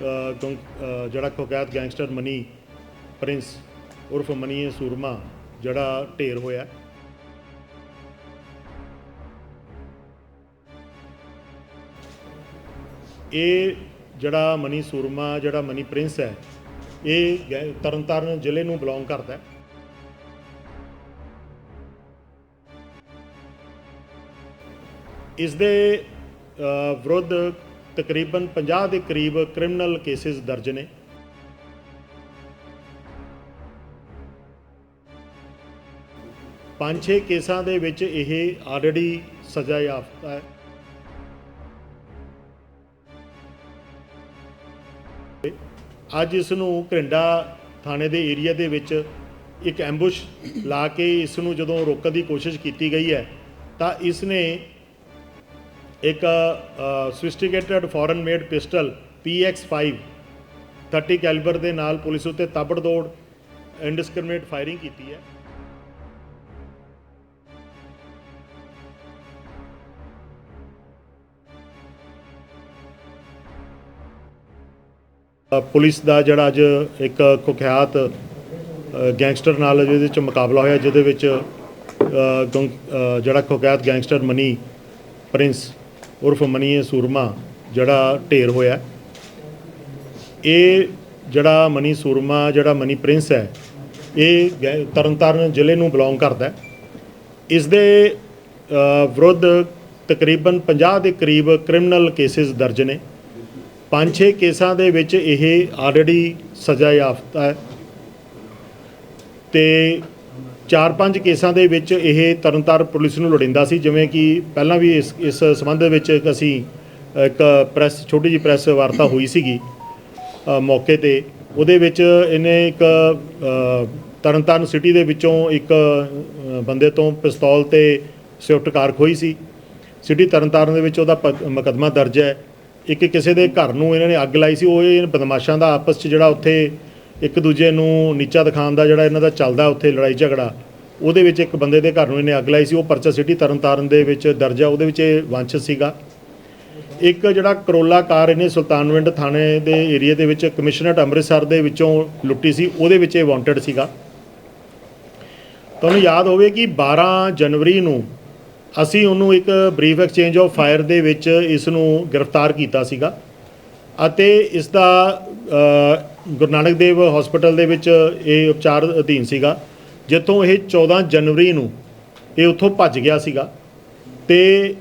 ਜਿਹੜਾ ਕੋਕੈਤ gangster Mani Prince ਉਰਫ ਮਨੀ ਸੂਰਮਾ, ਜਿਹੜਾ ਢੇਰ ਹੋਇਆ। ਇਹ ਜਿਹੜਾ ਮਨੀ ਸੂਰਮਾ, ਜਿਹੜਾ ਮਨੀ ਪ੍ਰਿੰਸ ਹੈ, ਇਹ ਤਰਨਤਾਰਨ ਜ਼ਿਲ੍ਹੇ ਨੂੰ ਬਿਲੋਂਗ ਕਰਦਾ ਹੈ। ਇਸ ਦੇ ਵਿਰੁੱਧ ਤਕਰੀਬਨ 50 ਦੇ ਕਰੀਬ ਕ੍ਰਿਮੀਨਲ ਕੇਸਿਸ ਦਰਜ ਨੇ। ਪੰਜ ਛੇ ਕੇਸਾਂ ਦੇ ਵਿੱਚ ਇਹ ਆਲਰੇਡੀ ਸਜ਼ਾ ਯਾਫਤਾ ਹੈ। ਅੱਜ ਇਸ ਨੂੰ ਘਰਿੰਡਾ ਥਾਣੇ ਦੇ ਏਰੀਆ ਦੇ ਵਿੱਚ ਇੱਕ ਐਂਬੂਸ ਲਾ ਕੇ ਇਸ ਨੂੰ ਜਦੋਂ ਰੋਕਣ ਦੀ ਕੋਸ਼ਿਸ਼ ਕੀਤੀ ਗਈ ਹੈ, ਤਾਂ ਇਸ ਨੇ ਇੱਕ sophisticated foreign made pistol PX5 30 calibre ਦੇ ਨਾਲ ਪੁਲਿਸ ਉੱਤੇ ਤਾਬੜ ਦੌੜ ਇਨਡਿਸਕ੍ਰਿਮੀਨੇਟ ਫਾਇਰਿੰਗ ਕੀਤੀ ਹੈ। ਪੁਲਿਸ ਦਾ ਜਿਹੜਾ ਅੱਜ ਇੱਕ ਕੁਖਿਆਤ ਗੈਂਗਸਟਰ ਨਾਲ ਜਿਹਦੇ ਵਿੱਚ ਮੁਕਾਬਲਾ ਹੋਇਆ, ਜਿਹਦੇ ਵਿੱਚ ਜਿਹੜਾ ਕੁਖਿਆਤ ਗੈਂਗਸਟਰ ਮਨੀ ਪ੍ਰਿੰਸ ਉਰਫ ਮਨੀ ਸੂਰਮਾ ਜਿਹੜਾ ਢੇਰ ਹੋਇਆ ਇਹ ਜਿਹੜਾ ਮਨੀ ਸੂਰਮਾ, ਜਿਹੜਾ ਮਨੀ ਪ੍ਰਿੰਸ ਹੈ, ਇਹ ਗੈ- ਤਰਨਤਾਰਨ ਜ਼ਿਲ੍ਹੇ ਨੂੰ ਬਿਲੋਂਗ ਕਰਦਾ ਹੈ। ਇਸ ਦੇ ਵਿਰੁੱਧ ਤਕਰੀਬਨ 50 ਦੇ ਕਰੀਬ ਕ੍ਰਿਮੀਨਲ ਕੇਸਿਸ ਦਰਜ ਨੇ। ਪੰਜ ਛੇ ਕੇਸਾਂ ਦੇ ਵਿੱਚ ਇਹ ਆਲਰੇਡੀ ਸਜ਼ਾ ਯਾਫਤਾ ਹੈ। ਤੇ ਚਾਰ ਪੰਜ ਕੇਸਾਂ ਦੇ ਵਿੱਚ ਇਹ ਤਰਨਤਾਰਨ ਪੁਲਿਸ ਨੂੰ ਲੋੜਿੰਦਾ ਸੀ, ਜਿਵੇਂ ਕਿ ਪਹਿਲਾਂ ਵੀ ਇਸ ਇਸ ਸੰਬੰਧ ਵਿੱਚ ਇੱਕ ਅਸੀਂ, ਇੱਕ ਪ੍ਰੈਸ, ਛੋਟੀ ਜਿਹੀ ਪ੍ਰੈਸ ਵਾਰਤਾ ਹੋਈ ਸੀਗੀ ਮੌਕੇ ਤੇ। ਉਹਦੇ ਵਿੱਚ ਇਹਨੇ ਇੱਕ ਤਰਨਤਾਰਨ ਸਿਟੀ ਦੇ ਵਿੱਚੋਂ ਇੱਕ ਬੰਦੇ ਤੋਂ ਪਿਸਤੌਲ ਤੇ ਸਵਿਫਟ ਕਾਰ ਖੋਈ ਸੀ। ਸਿਟੀ ਤਰਨਤਾਰਨ ਦੇ ਵਿੱਚ ਉਹਦਾ ਪ- ਮੁਕੱਦਮਾ ਦਰਜ ਹੈ। ਇੱਕ ਕਿਸੇ ਦੇ ਘਰ ਨੂੰ ਇਹਨਾਂ ਨੇ ਅੱਗ ਲਾਈ ਸੀ, ਉਹ ਇਹ ਬਦਮਾਸ਼ਾਂ ਦਾ ਆਪਸ 'ਚ ਜਿਹੜਾ ਉੱਥੇ ਇੱਕ ਦੂਜੇ ਨੂੰ ਨੀਚਾ ਦਿਖਾਉਣ ਦਾ ਜਿਹੜਾ ਇਹਨਾਂ ਦਾ ਚੱਲਦਾ ਉੱਥੇ ਲੜਾਈ ਝਗੜਾ, ਉਹਦੇ ਵਿੱਚ ਇੱਕ ਬੰਦੇ ਦੇ ਘਰ ਨੂੰ ਇਹਨੇ ਅੱਗ ਲਾਈ ਸੀ, ਉਹ ਪਰਚਾ ਸਿਟੀ ਤਰਨਤਾਰਨ ਦੇ ਵਿੱਚ ਦਰਜ ਹੈ ਉਹਦੇ ਵਿੱਚ ਇਹ ਵਾਂਛਿਤ ਸੀਗਾ। ਇੱਕ ਜਿਹੜਾ ਕਰੋਲਾ ਕਾਰ ਇਹਨੇ ਸੁਲਤਾਨਵਿੰਡ ਥਾਣੇ ਦੇ ਏਰੀਆ ਦੇ ਵਿੱਚ ਕਮਿਸ਼ਨਰਟ ਅੰਮ੍ਰਿਤਸਰ ਦੇ ਵਿੱਚੋਂ ਲੁੱਟੀ ਸੀ, ਉਹਦੇ ਵਿੱਚ ਇਹ ਵਾਂਟਡ ਸੀਗਾ। ਤੁਹਾਨੂੰ ਯਾਦ ਹੋਵੇ ਕਿ 12 ਜਨਵਰੀ ਨੂੰ ਅਸੀਂ ਉਹਨੂੰ ਇੱਕ ਬਰੀਫ ਐਕਸਚੇਂਜ ਆਫ ਫਾਇਰ ਦੇ ਵਿੱਚ ਇਸ ਨੂੰ ਗ੍ਰਿਫਤਾਰ ਕੀਤਾ ਸੀਗਾ। ਅਤੇ ਇਸ ਦਾ ਗੁਰੂ ਨਾਨਕ ਦੇਵ ਹਸਪੀਟਲ ਦੇ ਵਿੱਚ ਇਹ ਉਪਚਾਰ ਅਧੀਨ ਸੀਗਾ। ਜਿੱਥੋਂ ਇਹ 14 ਜਨਵਰੀ ਨੂੰ ਇਹ ਉੱਥੋਂ ਭੱਜ ਗਿਆ ਸੀਗਾ। ਤੇ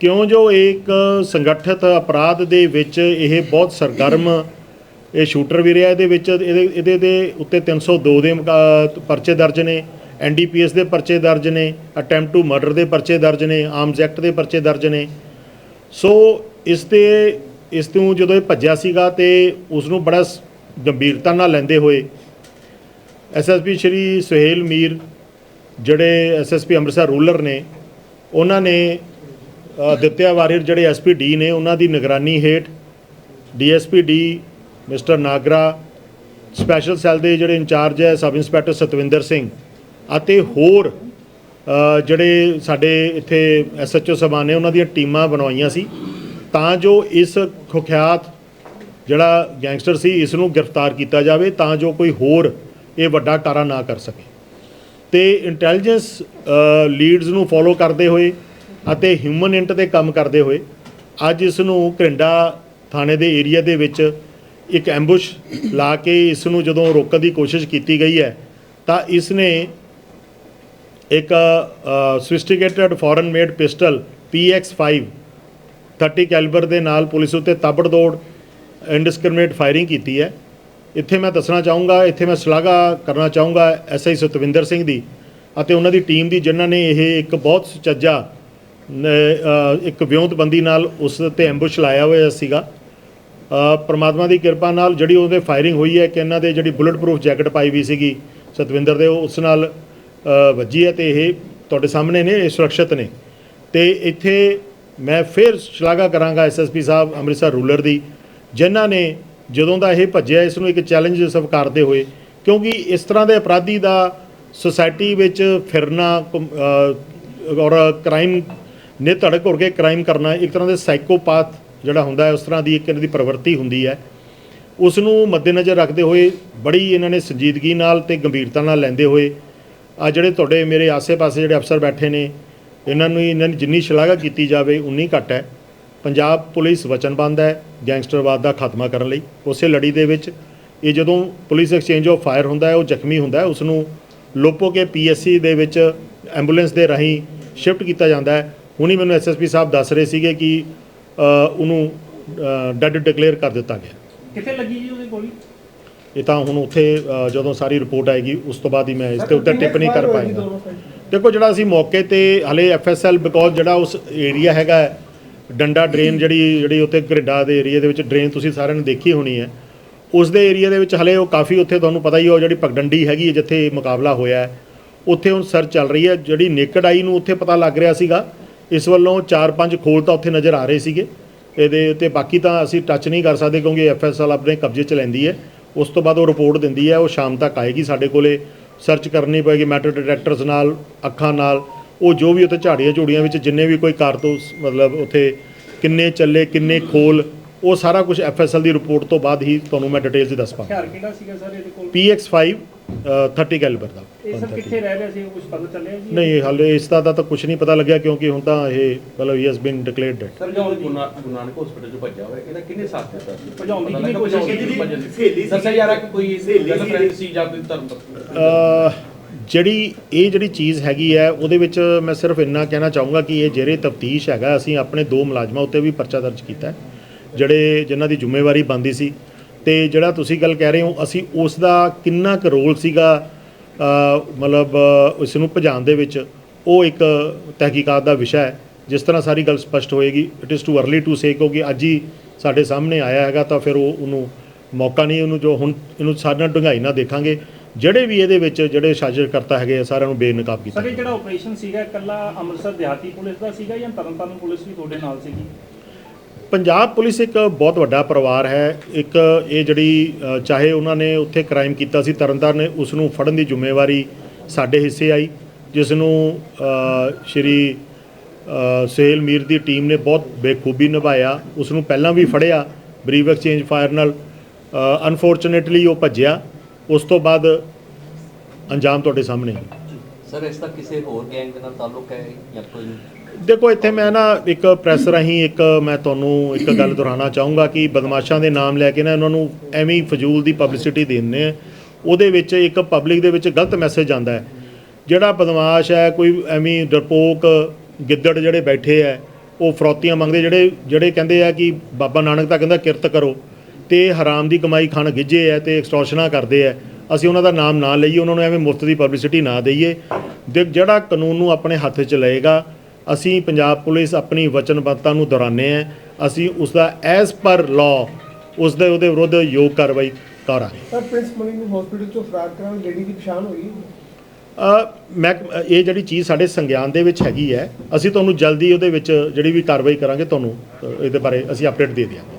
ਕਿਉਂ ਜੋ ਇਹ ਇੱਕ ਸੰਗਠਿਤ ਅਪਰਾਧ ਦੇ ਵਿੱਚ ਇਹ ਬਹੁਤ ਸਰਗਰਮ ਇਹ ਸ਼ੂਟਰ ਵੀ ਰਿਹਾ। ਇਹਦੇ ਵਿੱਚ ਇਹਦੇ ਇਹਦੇ ਦੇ ਉੱਤੇ 302 ਦੇ ਪਰਚੇ ਦਰਜ ਨੇ ਐਨਡੀਪੀਐਸ ਦੇ ਪਰਚੇ ਦਰਜ ਨੇ, ਅਟੈਂਪਟ ਟੂ ਮਰਡਰ ਦੇ ਪਰਚੇ ਦਰਜ ਨੇ ਆਰਮਸ ਐਕਟ ਦੇ ਪਰਚੇ ਦਰਜ ਨੇ। ਸੋ ਇਸ ਤੇ ਇਸ ਤੋਂ ਜਦੋਂ ਇਹ ਭੱਜਿਆ ਸੀਗਾ ਤੇ ਉਸ ਨੂੰ ਬੜਾ ਸ- ਗੰਭੀਰਤਾ ਨਾਲ ਲੈਂਦੇ ਹੋਏ ਐਸਐਸਪੀ ਸ਼੍ਰੀ ਸੁਹੇਲ ਮੀਰ, ਜਿਹੜੇ ਐਸਐਸਪੀ ਅੰਮ੍ਰਿਤਸਰ ਰੂਲਰ ਨੇ, ਉਹਨਾਂ ਨੇ ਦਿੱਤਿਆ ਵਾਰੀਅਰ ਜਿਹੜੇ ਐਸਪੀ ਡੀ ਨੇ, ਉਹਨਾਂ ਦੀ ਨਿਗਰਾਨੀ ਹੇਠ DSP D mister Nagra, special cell ਦੇ ਜਿਹੜੇ ਇੰਚਾਰਜ ਹੈ ਸਬ ਇੰਸਪੈਕਟਰ ਸਤਵਿੰਦਰ ਸਿੰਘ ਅਤੇ ਹੋਰ ਜਿਹੜੇ ਸਾਡੇ ਇੱਥੇ ਐਸਐਚਓ ਸਾਹਿਬਾਨ ਨੇ, ਉਹਨਾਂ ਦੀਆਂ ਟੀਮਾਂ ਬਣਵਾਈਆਂ ਸੀ। ਤਾਂ ਜੋ ਇਸ ਖੁਖਿਆਤ ਜਿਹੜਾ ਗੈਂਗਸਟਰ ਸੀ ਇਸ ਨੂੰ ਗ੍ਰਿਫਤਾਰ ਕੀਤਾ ਜਾਵੇ, ਤਾਂ ਜੋ ਕੋਈ ਹੋਰ ਇਹ ਵੱਡਾ ਟਾਰਾ ਨਾ ਕਰ ਸਕੇ। ਤੇ ਇੰਟੈਲੀਜੈਂਸ ਲੀਡਸ ਨੂੰ ਫੋਲੋ ਕਰਦੇ ਹੋਏ ਅਤੇ ਹਿਊਮਨ ਇੰਟ ਤੇ ਕੰਮ ਕਰਦੇ ਹੋਏ, ਅੱਜ ਇਸ ਨੂੰ ਘਰਿੰਡਾ ਥਾਣੇ ਦੇ ਏਰੀਆ ਦੇ ਵਿੱਚ ਇੱਕ ਐਂਬੂਸ ਲਾ ਕੇ ਇਸ ਨੂੰ ਜਦੋਂ ਰੋਕਣ ਦੀ ਕੋਸ਼ਿਸ਼ ਕੀਤੀ ਗਈ ਹੈ, ਤਾਂ ਇਸ ਨੇ ਇੱਕ sophisticated foreign made pistol PX5 30 calibre ਦੇ ਨਾਲ ਪੁਲਿਸ ਉੱਤੇ ਤਾਬੜਤੋੜ ਇਨਡਿਸਕ੍ਰਿਮੀਨੇਟ ਫਾਇਰਿੰਗ ਕੀਤੀ ਹੈ। ਇੱਥੇ ਮੈਂ ਦੱਸਣਾ ਚਾਹੂੰਗਾ ਇੱਥੇ ਮੈਂ ਸ਼ਲਾਘਾ ਕਰਨਾ ਚਾਹੂੰਗਾ ਐਸਆਈ ਸਤਵਿੰਦਰ ਸਿੰਘ ਦੀ ਅਤੇ ਉਹਨਾਂ ਦੀ ਟੀਮ ਦੀ ਜਿਨ੍ਹਾਂ ਨੇ ਇਹ ਇੱਕ ਬਹੁਤ ਸੁਚੱਜਾ ਨ- ਅ, ਇੱਕ ਵਿਉਂਤਬੰਦੀ ਨਾਲ ਉਸ ਤੇ ਐਂਬੂਸ਼ ਲਾਇਆ ਹੋਇਆ ਸੀਗਾ। ਪਰਮਾਤਮਾ ਦੀ ਕਿਰਪਾ ਨਾਲ ਜਿਹੜੀ ਉਹਦੇ ਫਾਇਰਿੰਗ ਹੋਈ ਹੈ ਕਿ ਇਹਨਾਂ ਦੇ ਜਿਹੜੀ ਬੁਲਟ ਪ੍ਰੂਫ ਜੈਕਟ ਪਾਈ ਵੀ ਸੀਗੀ ਸਤਵਿੰਦਰ ਦੇ ਉਹ ਉਸ ਨਾਲ ਵੱਜੀ ਹੈ ਤੇ ਇਹ ਤੁਹਾਡੇ ਸਾਹਮਣੇ ਨੇ ਇਹ ਸੁਰੱਖਿਅਤ ਨੇ। ਤੇ ਇੱਥੇ ਮੈਂ ਫਿਰ ਸ਼ਲਾਘਾ ਕਰਾਂਗਾ ਐਸਐਸਪੀ ਸਾਹਿਬ ਅੰਮ੍ਰਿਤਸਰ ਰੂਲਰ ਦੀ, ਜਿਨ੍ਹਾਂ ਨੇ ਜਦੋਂ ਦਾ ਇਹ ਭੱਜਿਆ ਇਸ ਨੂੰ ਇੱਕ ਚੈਲੰਜ ਸਵੀਕਾਰਦੇ ਹੋਏ, ਕਿਉਂਕਿ ਇਸ ਤਰ੍ਹਾਂ ਦੇ ਅਪਰਾਧੀ ਦਾ ਸੁਸਾਇਟੀ ਵਿੱਚ ਫਿਰਨਾ, ਘੁੰਮ- ਔਰ ਕ੍ਰਾਈਮ ਨੇ ਧੜਕ ਹੋ ਕੇ ਕ੍ਰਾਈਮ ਕਰਨਾ, ਇੱਕ ਤਰ੍ਹਾਂ ਦੇ ਸਾਈਕੋਪਾਥ ਜਿਹੜਾ ਹੁੰਦਾ ਹੈ, ਉਸ ਤਰ੍ਹਾਂ ਦੀ ਇੱਕ ਇਹਨਾਂ ਦੀ ਪ੍ਰਵਰਤੀ ਹੁੰਦੀ ਹੈ। ਉਸ ਨੂੰ ਮੱਦੇਨਜ਼ਰ ਰੱਖਦੇ ਹੋਏ ਬੜੀ ਇਹਨਾਂ ਨੇ ਸੰਜੀਦਗੀ ਨਾਲ ਤੇ ਗੰਭੀਰਤਾ ਨਾਲ ਲੈਂਦੇ ਹੋਏ, ਆ ਜਿਹੜੇ ਤੁਹਾਡੇ ਮੇਰੇ ਆਸੇ-ਪਾਸੇ ਜਿਹੜੇ ਅਫਸਰ ਬੈਠੇ ਨੇ ਇਹਨਾਂ ਨੂੰ ਇਹਨਾਂ ਦੀ ਜਿੰਨੀ ਸ਼ਲਾਘਾ ਕੀਤੀ ਜਾਵੇ ਉਨੀ ਘੱਟ ਹੈ। ਪੰਜਾਬ ਪੁਲਿਸ ਵਚਨਬੰਦ ਹੈ ਗੈਂਗਸਟਰਵਾਦ ਦਾ ਖਾਤਮਾ ਕਰਨ ਲਈ। ਉਸੇ ਲੜੀ ਦੇ ਵਿੱਚ ਇਹ ਜਦੋਂ ਪੁਲਿਸ ਐਕਸਚੇਂਜ ਆਫ ਫਾਇਰ ਹੁੰਦਾ ਹੈ ਉਹ ਜ਼ਖਮੀ ਹੁੰਦਾ ਹੈ। ਉਸ ਨੂੰ ਲੋਪੋ ਕੇ ਪੀਐਸਸੀ ਦੇ ਵਿੱਚ ਐਂਬੂਲੈਂਸ ਦੇ ਰਾਹੀਂ ਸ਼ਿਫਟ ਕੀਤਾ ਜਾਂਦਾ ਹੈ। ਹੁਣੀ ਮੈਨੂੰ ਐਸਐਸਪੀ ਸਾਹਿਬ ਦੱਸ ਰਹੇ ਸੀਗੇ ਕਿ ਉਹਨੂੰ ਡੈਡ ਡਿਕਲੇਅਰ ਕਰ ਦਿੱਤਾ ਗਿਆ। ਕਿੱਥੇ ਲੱਗੀ ਜੀ ਉਹਦੀ ਗੋਲੀ? ਇਹ ਤਾਂ ਹੁਣ ਉੱਥੇ ਜਦੋਂ ਸਾਰੀ ਰਿਪੋਰਟ ਆਏਗੀ ਉਸ ਤੋਂ ਬਾਅਦ ਹੀ ਮੈਂ ਇਸ ਦੇ ਉੱਤੇ ਟਿੱਪਣੀ ਕਰ ਪਾਏਗਾ। ਦੇਖੋ ਜਿਹੜਾ ਅਸੀਂ ਮੌਕੇ ਤੇ ਹਲੇ ਐਫਐਸਐਲ ਬਿਕੋਜ਼ ਜਿਹੜਾ ਉਸ ਏਰੀਆ ਹੈਗਾ ਡੰਡਾ ਡਰੇਨ ਜਿਹੜੀ ਜਿਹੜੀ ਉੱਥੇ ਘਰਿੱਡਾ ਦੇ ਏਰੀਆ ਦੇ ਵਿੱਚ ਡਰੇਨ ਤੁਸੀਂ ਸਾਰਿਆਂ ਨੇ ਦੇਖੀ ਹੋਣੀ ਹੈ। ਉਸ ਦੇ ਏਰੀਆ ਦੇ ਵਿੱਚ ਹਲੇ ਉਹ ਕਾਫੀ ਉੱਥੇ ਤੁਹਾਨੂੰ ਪਤਾ ਹੀ ਹੋ ਜਿਹੜੀ ਪਗਡੰਡੀ ਹੈਗੀ ਹੈ ਜਿੱਥੇ ਮੁਕਾਬਲਾ ਹੋਇਆ ਹੈ ਉੱਥੇ ਹੁਣ ਸਰਚ ਚੱਲ ਰਹੀ ਹੈ। ਜਿਹੜੀ ਨੇਕਡ ਆਈ ਨੂੰ ਉੱਥੇ ਪਤਾ ਲੱਗ ਰਿਹਾ ਸੀਗਾ ਇਸ ਵੱਲੋਂ 4-5 ਖੋਲ ਤਾਂ ਉੱਥੇ ਨਜ਼ਰ ਆ ਰਹੇ ਸੀਗੇ। ਇਹਦੇ ਉੱਤੇ ਬਾਕੀ ਤਾਂ ਅਸੀਂ ਟੱਚ ਨਹੀਂ ਕਰ ਸਕਦੇ ਕਿਉਂਕਿ ਐਫਐਸਐਲ ਆਪਣੇ ਕਬਜ਼ੇ 'ਚ ਲੈਂਦੀ ਹੈ। ਉਸ ਤੋਂ ਬਾਅਦ ਉਹ ਰਿਪੋਰਟ ਦਿੰਦੀ ਹੈ ਉਹ ਸ਼ਾਮ ਤੱਕ ਆਏਗੀ ਸਾਡੇ ਕੋਲੇ। ਸਰਚ ਕਰਨੀ ਪਏਗੀ ਮੈਟਰ ਡਿਟੈਕਟਰਸ ਨਾਲ ਅੱਖਾਂ ਨਾਲ ਉਹ ਜੋ ਵੀ ਉੱਥੇ ਝਾੜੀਆਂ ਝੂੜੀਆਂ ਵਿੱਚ ਜਿੰਨੇ ਵੀ ਕੋਈ ਕਾਰਤੂਸ ਮਤਲਬ ਉੱਥੇ ਕਿੰਨੇ ਚੱਲੇ ਕਿੰਨੇ ਖੋਲ ਉਹ ਸਾਰਾ ਕੁਝ ਐਫਐਸਐਲ ਦੀ ਰਿਪੋਰਟ ਤੋਂ ਬਾਅਦ ਹੀ ਤੁਹਾਨੂੰ ਮੈਂ ਡਿਟੇਲਸ ਦੱਸ ਪਾਵਾਂਗਾ। ਹਥਿਆਰ ਕਿਹੜਾ ਸੀਗਾ ਸਰ ਇਹਦੇ ਕੋਲ? PX5 ਅ, 30 ਕੈਲੀਬਰ ਦਾ ਇਹ ਸਰ ਕਿੱਥੇ ਰਹਿ ਰਿਹਾ ਸੀ ਕੁਝ ਪਤਾ ਚੱਲਿਆ ਜੀ ਨਹੀਂ ਹਾਲੇ ਇਸ ਦਾ ਤਾਂ ਕੁਝ ਨਹੀਂ ਪਤਾ ਲੱਗਿਆ ਕਿਉਂਕਿ ਹੁਣ ਤਾਂ ਇਹ ਮਤਲਬ ਹੀ ਹੈਸ ਬੀਨ ਡਿਕਲੇਅਰਡ ਸਰ ਜੋ ਗੁਰੂ ਨਾ- ਗੁਰੂ ਨਾਨਕ ਹਸਪੀਟਲ ਚ ਭੱਜਿਆ ਹੋਇਆ ਇਹਦਾ ਕਿੰਨੇ ਸਾਥ ਦਿੱਤਾ ਸੀ ਭਜਾਉਣ ਦੀ ਕਿੰਨੀ ਕੋਸ਼ਿਸ਼ ਕੀਤੀ? ਦੀ। ਸਹੇਲੀ ਸੀ। ਦੱਸਿਆ ਜਾ ਕਿ ਕੋਈ ਸਹੇਲੀ ਗਰਲਫ੍ਰੈਂਡ ਸੀ। ਸੀ ਜਾਂ ਕੋਈ ਧਰਮ ਜਿਹੜੀ ਇਹ ਜਿਹੜੀ ਚੀਜ਼ ਹੈਗੀ ਹੈ ਉਹਦੇ ਵਿੱਚ ਮੈਂ ਸਿਰਫ ਇੰਨਾ ਕਹਿਣਾ ਚਾਹੂੰਗਾ ਕਿ ਇਹ ਜਿਹੜੇ ਤਫਤੀਸ਼ ਹੈਗਾ ਅਸੀਂ ਆਪਣੇ ਦੋ ਮੁਲਾਜ਼ਮਾਂ ਉੱਤੇ ਵੀ ਪਰਚਾ ਦਰਜ ਕੀਤਾ ਹੈ ਜਿਹੜੇ ਜਿਨ੍ਹਾਂ ਦੀ ਜ਼ਿੰਮੇਵਾਰੀ ਬੰਦੀ ਸੀ ਤੇ ਜਿਹੜਾ ਤੁਸੀਂ ਗੱਲ ਕਹਿ ਰਹੇ ਹੋ ਅਸੀਂ ਉਸ ਦਾ ਕਿੰਨਾ ਕੁ ਰੋਲ ਸੀਗਾ ਮਤਲਬ ਇਸ ਨੂੰ ਭਜਾਉਣ ਦੇ ਵਿੱਚ ਉਹ ਇੱਕ ਤਹਿਕੀਕਾਤ ਦਾ ਵਿਸ਼ਾ ਹੈ। ਜਿਸ ਤਰ੍ਹਾਂ ਸਾਰੀ ਗੱਲ ਸਪਸ਼ਟ ਹੋਏਗੀ it is too early to say ਕਿਉਂਕਿ ਅੱਜ ਹੀ ਸਾਡੇ ਸਾਹਮਣੇ ਆਇਆ ਹੈਗਾ ਤਾਂ ਫਿਰ ਉਹ ਉਹਨੂੰ ਮੌਕਾ ਨਹੀਂ ਉਹਨੂੰ ਜੋ ਹੁਣ ਇਹਨੂੰ ਸਾਡਾ ਡੂੰਘਾਈ ਨਾਲ ਦੇਖਾਂਗੇ। ਜਿਹੜੇ ਵੀ ਇਹਦੇ ਵਿੱਚ ਜਿਹੜੇ ਸਾਜ਼ਿਸ਼ ਕਰਤਾ ਹੈਗੇ ਆ, ਸਾਰਿਆਂ ਨੂੰ ਬੇਨਕਾਬ ਕੀਤਾ ਸਰ ਜਿਹੜਾ ਆਪਰੇਸ਼ਨ ਸੀਗਾ ਇਕੱਲਾ ਅੰਮ੍ਰਿਤਸਰ ਦਿਹਾਤੀ ਪੁਲਿਸ ਦਾ ਸੀਗਾ ਜਾਂ ਤਰਨਤਾਰਨ ਪੁਲਿਸ ਵੀ ਤੁਹਾਡੇ ਨਾਲ ਸੀਗੀ? ਪੰਜਾਬ ਪੁਲਿਸ ਇੱਕ ਬਹੁਤ ਵੱਡਾ ਪਰਿਵਾਰ ਹੈ। ਇੱਕ ਇਹ ਜਿਹੜੀ ਚਾਹੇ ਉਹਨਾਂ ਨੇ ਉੱਥੇ ਕ੍ਰਾਈਮ ਕੀਤਾ ਸੀ ਤਰਨਤਾਰਨ ਨੇ ਉਸ ਨੂੰ ਫੜਨ ਦੀ ਜ਼ਿੰਮੇਵਾਰੀ ਸਾਡੇ ਹਿੱਸੇ ਆਈ ਜਿਸ ਨੂੰ ਸ਼੍ਰੀ ਅ, ਸੁਹੇਲ ਮੀਰ ਦੀ ਟੀਮ ਨੇ ਬਹੁਤ ਬੇਖੂਬੀ ਨਿਭਾਇਆ। ਉਸ ਨੂੰ ਪਹਿਲਾਂ ਵੀ ਫੜਿਆ ਬਰੀਵ ਐਕਸਚੇਂਜ ਫਾਇਰ ਨਾਲ ਅਨਫੋਰਚੂਨੇਟਲੀ ਉਹ ਭੱਜਿਆ। ਉਸ ਤੋਂ ਬਾਅਦ ਅੰਜਾਮ ਤੁਹਾਡੇ ਸਾਹਮਣੇ ਹੈ। ਸਰ ਇਸ ਦਾ ਕਿਸੇ ਹੋਰ ਗੈਂਗ ਦੇ ਨਾਲ ਤਾਲੁਕ ਹੈ ਜਾਂ ਕੋਈ ਦੇਖੋ, ਇੱਥੇ ਮੈਂ ਨਾ ਇੱਕ ਪ੍ਰੈਸ ਰਾਹੀਂ ਇੱਕ ਮੈਂ ਤੁਹਾਨੂੰ ਇੱਕ ਗੱਲ ਦੁਹਰਾਉਣਾ ਚਾਹੂੰਗਾ ਕਿ ਬਦਮਾਸ਼ਾਂ ਦੇ ਨਾਮ ਲੈ ਕੇ ਨਾ ਉਹਨਾਂ ਨੂੰ ਐਵੇਂ ਹੀ ਫਜ਼ੂਲ ਦੀ ਪਬਲਿਸਿਟੀ ਦਿੰਦੇ ਆ। ਉਹਦੇ ਵਿੱਚ ਇੱਕ ਪਬਲਿਕ ਦੇ ਵਿੱਚ ਗਲਤ ਮੈਸੇਜ ਜਾਂਦਾ ਹੈ। ਜਿਹੜਾ ਬਦਮਾਸ਼ ਹੈ, ਕੋਈ ਐਵੇਂ ਹੀ ਡਰਪੋਕ, ਗਿੱਦੜ ਜਿਹੜੇ ਬੈਠੇ ਆ, ਉਹ ਫਰੋਤੀਆਂ ਮੰਗਦੇ, ਜਿਹੜੇ ਜਿਹੜੇ ਕਹਿੰਦੇ ਆ ਕਿ ਬਾਬਾ ਨਾਨਕ ਤਾਂ ਕਹਿੰਦਾ ਕਿਰਤ ਕਰੋ ਤੇ ਹਰਾਮ ਦੀ ਕਮਾਈ ਖਾਣ ਗਿੱਜੇ ਆ ਤੇ ਐਕਸਟੋਰਸ਼ਨਾਂ ਕਰਦੇ ਆ। ਅਸੀਂ ਉਹਨਾਂ ਦਾ ਨਾਮ ਨਾ ਲਈਏ, ਉਹਨਾਂ ਨੂੰ ਐਵੇਂ ਮੁਫਤ ਦੀ ਪਬਲਿਸਿਟੀ ਨਾ ਦਈਏ। ਦੇ ਜਿਹੜਾ ਕਾਨੂੰਨ ਨੂੰ ਆਪਣੇ ਹੱਥ 'ਚ ਲਏਗਾ ਅਸੀਂ ਪੰਜਾਬ ਪੁਲਿਸ ਆਪਣੀ ਵਚਨਬੱਧਤਾ ਨੂੰ ਦੁਹਰਾਉਂਦੇ ਹਾਂ। ਅਸੀਂ ਉਸ ਦਾ ਐਜ਼ ਪਰ ਲਾਅ ਉਸ ਦੇ ਉਹਦੇ ਵਿਰੁੱਧ ਯੋਗ ਕਾਰਵਾਈ ਕਰਾਂਗੇ। ਸਰ ਪ੍ਰਿੰਸ ਮਨੀ ਨੂੰ ਹਸਪੀਟਲ ਚੋਂ ਫਰਾਰ ਕਰਾਉਣ ਲੇਡੀ ਦੀ ਪਛਾਣ ਹੋਈ ਮੈਂ ਇਹ ਜਿਹੜੀ ਚੀਜ਼ ਸਾਡੇ ਸੰਗਿਆਨ ਦੇ ਵਿੱਚ ਹੈਗੀ ਹੈ ਅਸੀਂ ਤੁਹਾਨੂੰ ਜਲਦੀ ਉਹਦੇ ਵਿੱਚ ਜਿਹੜੀ ਵੀ ਕਾਰਵਾਈ ਕਰਾਂਗੇ ਤੁਹਾਨੂੰ ਇਹਦੇ ਬਾਰੇ ਅਸੀਂ ਅਪਡੇਟ ਦੇ ਦਿਆਂਗੇ।